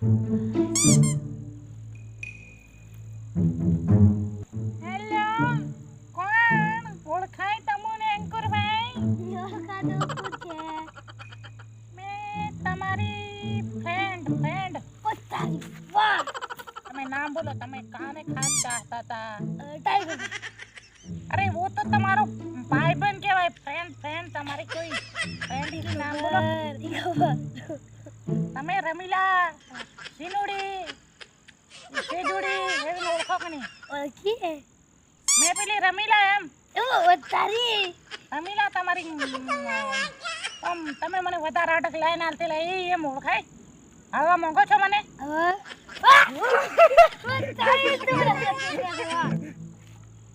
Hello કોણ ઓળખાય તમને અંકુરભાઈ ઓળખાતું પૂછે મેં તમારી ફ્રેન્ડ ફ્રેન્ડ પોતાની વાહ તમે નામ બોલો તમે કાને ખાસ ચાહતા હતા ટાઈગર અરે वो तो તમારો ભાઈબંધ કહેવાય ફ્રેન્ડ ફ્રેન્ડ તમારી કોઈ ફ્રેન્ડનું નામ બોલો તમે રમીલા સિનુડી સેજુડી એવી ઓળખો કે નહીં ઓળખી હે મેં પેલી રમીલા એમ. ઓ તારી. રમીલા તમારી આમ તમે મને વધારે અટક લાઈન આલતી લા એ એમ ઓળખાય. હવા માંગો છો મને?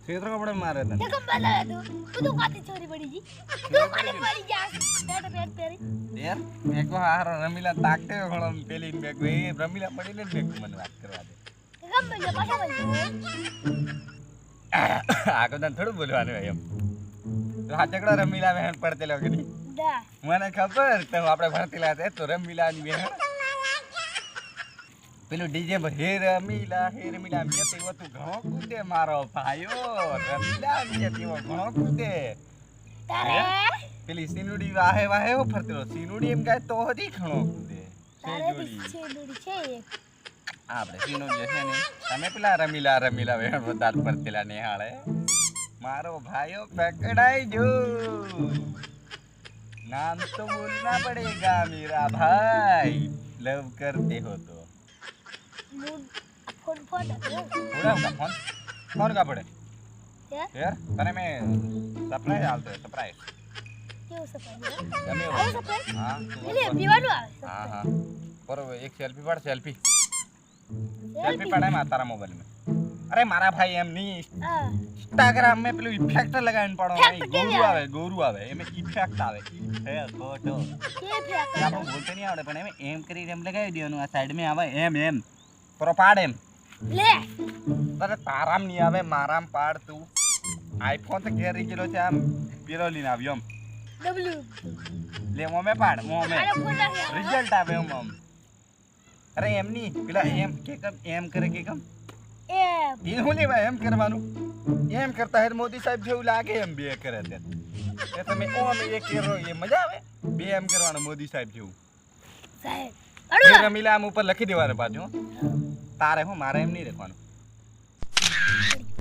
ક્ષેત્ર કપડે મારે તને. તે. તું તું કાતી ચોરી પડી જી તું કાતી પડી જા યાર? મેં કહો હારો રમીલા તાકતે ઘણો પેલી મેં કહો એ રમીલા પડીને જ મેં મને વાત કરવા દે. આગળ તને થોડું બોલવાનું હોય એમ. હા આ રમીલા બહેન પડતેલો કે નહીં? મને ખબર તો આપણે ભણતેલા હતા. તો રમીલાની બહેન પેલું ડીજે હે રમીલા હે રમીલા એમ કહેતી હોય તું ઘણો કૂદે મારો ભાઈઓ. રમીલા એમ કહેતી ઘણો કૂદે. તારે? પેલી સિનુડી વાહે વાહે હો ફરતેલો સીનુડી એમ કહે તો હતી ઘણો કૂદે તારે છે. આપણે સીનુડી છે ને. તમે પેલા રમીલા રમીલા વેણ વધારે ફરતેલા નિહાળે. મારો ભાઈઓ પકડાઈ જો. નામ તો બોલના પડેગા મેરા ભાઈ. લવ કરતે હો તો. ફોન ફોન ફોન કા પડે યાર તને મેં સરપ્રાઈઝ આલતો સરપ્રાઈઝ કેવું સફાઈ ગમે એવું. સફાઈ હા એટલે. પીવાનું આવે હા હા. બરોબર એક સેલ્ફી પાડ સેલ્ફી સેલ્ફી પડાયમાં તારા મોબાઈલમાં. અરે મારા ભાઈ એમ ની ઇન્સ્ટાગ્રામ મે પેલું ઇફેક્ટ લગાવીને પડો. નહીં, કેવી આવે? ગોરુ આવે. એમ ઇફેક્ટ આવે. ઇફેક્ટ ગોટો આપણે બોલતે નહીં આવડે પણ એમ એમ કરી એમ લગાવી દેવાનું આ સાઈડમાં આવે એમ એમ. પરો પાડ એમ. લે. તારામ નહીં આવે મારામ પાડ તું. આઈફોન તો ઘેર રહી ગયેલો છે આમ પેલો લઈને આવ્યો એમ ડબલ્યુ લે મોમે પાડ મોમે. રિઝલ્ટ આવે એમ આમ અરે એમ ની પેલા એમ કે કમ એમ કરે કે કમ? એમ. એ હું લેવા એમ કરવાનું? એમ કરતા હે મોદી સાહેબ જેવું લાગે એમ બે કરે તે. એ તમે ઓમ એ કરો એ મજા આવે? બે એમ કરવાનું મોદી સાહેબ જેવું. સાહેબ એ રમીલા આમ ઉપર લખી દેવાનું પાછું હો. તારે હું મારે એમ નહીં રાખવાનું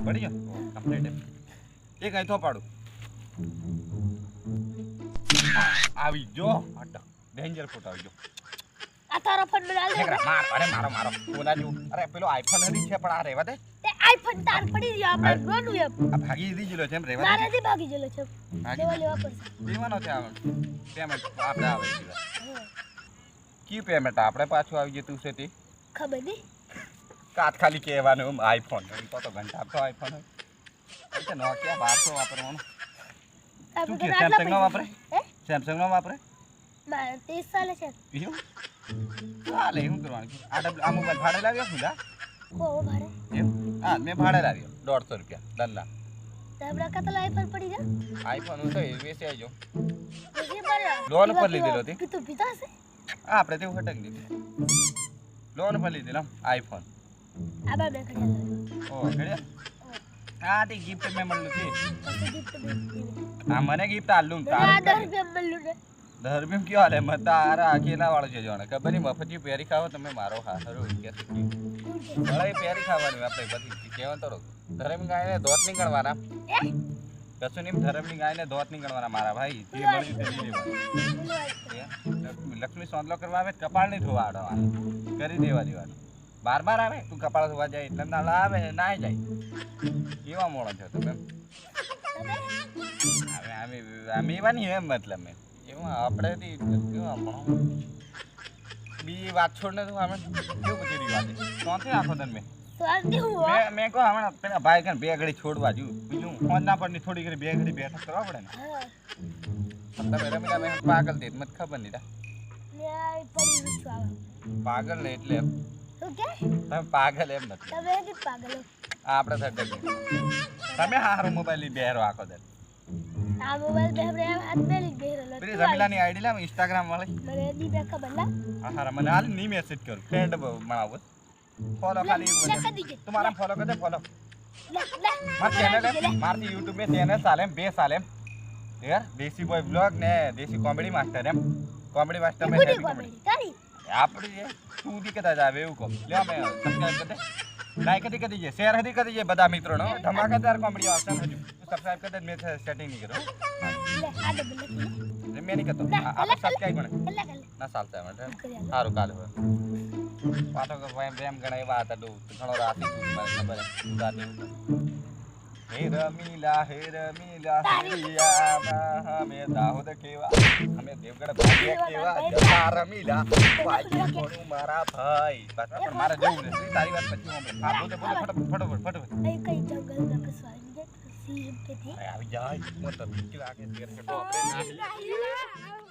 પડી ગયો? કમ્પ્લીટ એમ એ કઈ પાડું. આવી જો હટ ડેન્જર ફોટો આવી જો આ તારો ફોન બદલા દે માર અરે મારો મારો. કોના જો અરે પેલો આઈફોન હરી છે પણ આ રેવા દે. તે આઈફોન તાર પડી ગયો આપણે રોનું એમ. આ ભાગી દીધી ગયેલો છે એમ રેવા દે. મારાથી ભાગી ગયેલો છે. લેવા લેવા પડશે. દેવાનો છે આ પેમેન્ટ આપણે આવે છે. કી પેમેન્ટ આપણે પાછું આવી જતું છે તે? ખબર નહીં. કાત ખાલી કહેવાનું આઈફોન તો તો ઘંટા તો આઈફોન હોય. તો નોકિયા બારસો વાપરવાનું? કે સેમસંગ નો વાપરે? સેમસંગ નો વાપરે? મારે ત્રીસ સાલે છે. એવું? ચાલે શું કરવાનું? આ ડબલ આ મોબાઈલ ભાડે લાવ્યો દા? કો ભાડે. એમ? હા મેં ભાડે લાવ્યો. દોઢસો રૂપિયા દલ્લા કતલા આઈફોન પડી જા આઈફોન હું તો વેચી આવજો લોન પર લીધેલો હતી? પીતા હા આપણે તેવું હટક દીધું. લોન પર લીધેલો આઈફોન આ બાર ખડ્યા ઓ ઘડિયા? હા તે ગિફ્ટ મે મળ્યું છે. પછી. હા મને ગિફ્ટ આલું આ દસ રૂપિયા મળ્યું ને ધર્મ કયો હાલે? મત તારા અકેલા વાળો છે જોણે ખબર નહીં મફતી પેરી ખાવો તમે મારો હરું કે ભલે પેરી ખાવાની આપણે બધી. કહેવાનું તો ધર્મ ગાયને ધોત નહીં ગણવાના કશું નહીં ધર્મની ગાયને ધોત નહીં ગણવાના મારા ભાઈ. જે મળ્યું તે લઈ લેવાનું આ. લક્ષ્મી- સોંદલો કરવા આવે કપાળ નહીં ધોવા અડવાનું કરી દેવા દેવાનું. બાર બાર આવે તું કપાળ ધોવા જાય એટલે નાળા આવે નાય જાય એવા મોણો છો તમે એમ. તમે હવે આમે આમે એવા નહીં એમ મતલબ મેં એવું આપણે કેવા ભણો બીજી વાત છોડને તું અમે કેવું બધી રી વાત ત્યાંથી આખો તને મેં શાંતિ હું હો. મેં મેં કહો હમણાં પેલા ભાઈ કને બે ઘડી છોડવા જો બીજું ફોન ના પડની થોડી ઘડી બે ઘડી બેઠક કરવા પડે ને હા તમે રમીલા મેં પાગલ તે મને ખબર નહીં તા. મેં આ પડી ગયું છું આવા. પાગલ ને એટલે એમ. શું કે તમે પાગલ એમ નથી તમે નથી પાગલો આ આપણે થડક તમે હારો મોબાઈલ લઈ બેરો આખો દર આ મોબાઈલ બે આપણે હાથ મેલી જ બેરેલો પેલી રમીલાની આઈડી લાવ ઇન્સ્ટાગ્રામ વાળી મને દી બે ખબર લા હા હારા મને હાલ ની મેસેજ કરું ફ્રેન્ડ બનાવો ફોલો ખાલી લે કરી દીજે તું મારા ફોલો કર દે ફોલો લે લે માર ચેનલ હે મારથી YouTube में चैनल साले में बे साले में यार देसी बॉय ब्लॉग ने desi comedy master M comedy master में ગુડી heavy આપડી તું દી કદાચ આવે એવું કહો. લે અમે સબસ્ક્રાઇબ કરી દે. લાઈક કરી દઈએ શેર હતી કરી દઈએ બધા મિત્રોનો. ધમાકેદાર કોમેડી આવશે હજુ. સબસ્ક્રાઇબ કરી દે મેં સેટિંગ નહીં કરું લે મેં નહીં કરતો આપણે સબસ્ક્રાઇબ પણ ના ચાલતા માટે સારું, કાલે હવે પાછો કે ભાઈ વેમ ગણા એવા હતા ડો ઘણો રાતી ખબર રમીલા હે રમીલા હરિયામાં અમે દાહોદ કેવા અમે દેવગઢ ભાગ્યા કેવા જતા રમીલા ભાઈ કોનું મારા ભાઈ. બસ પણ મારે જવું નથી તારી વાત પછી હું હા બોલો બોલો ફટાફટ ફટાફટ ફટાફટ એ કઈ જંગલમાં કસવાઈ દે સી કે થી આવી જાય. મોટો બીક લાગે. તેર કે આપણે નાહી આ